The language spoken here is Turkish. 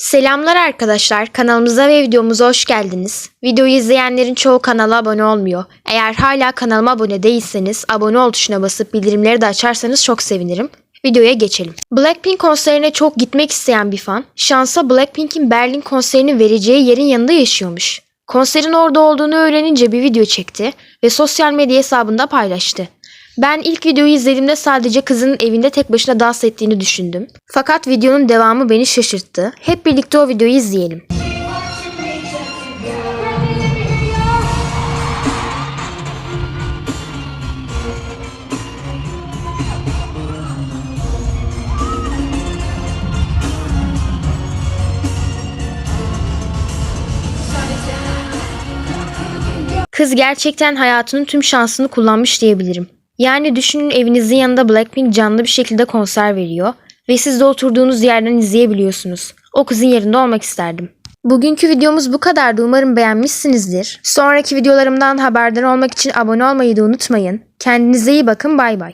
Selamlar arkadaşlar. Kanalımıza ve videomuza hoş geldiniz. Videoyu izleyenlerin çoğu kanala abone olmuyor. Eğer hala kanalıma abone değilseniz abone ol tuşuna basıp bildirimleri de açarsanız çok sevinirim. Videoya geçelim. Blackpink konserine çok gitmek isteyen bir fan, şansa Blackpink'in Berlin konserini vereceği yerin yanında yaşıyormuş. Konserin orada olduğunu öğrenince bir video çekti ve sosyal medya hesabında paylaştı. Ben ilk videoyu izlediğimde sadece kızının evinde tek başına dans ettiğini düşündüm. Fakat videonun devamı beni şaşırttı. Hep birlikte o videoyu izleyelim. Kız gerçekten hayatının tüm şansını kullanmış diyebilirim. Yani düşünün evinizin yanında Blackpink canlı bir şekilde konser veriyor ve siz de oturduğunuz yerden izleyebiliyorsunuz. O kızın yerinde olmak isterdim. Bugünkü videomuz bu kadardı. Umarım beğenmişsinizdir. Sonraki videolarımdan haberdar olmak için abone olmayı da unutmayın. Kendinize iyi bakın. Bay bay.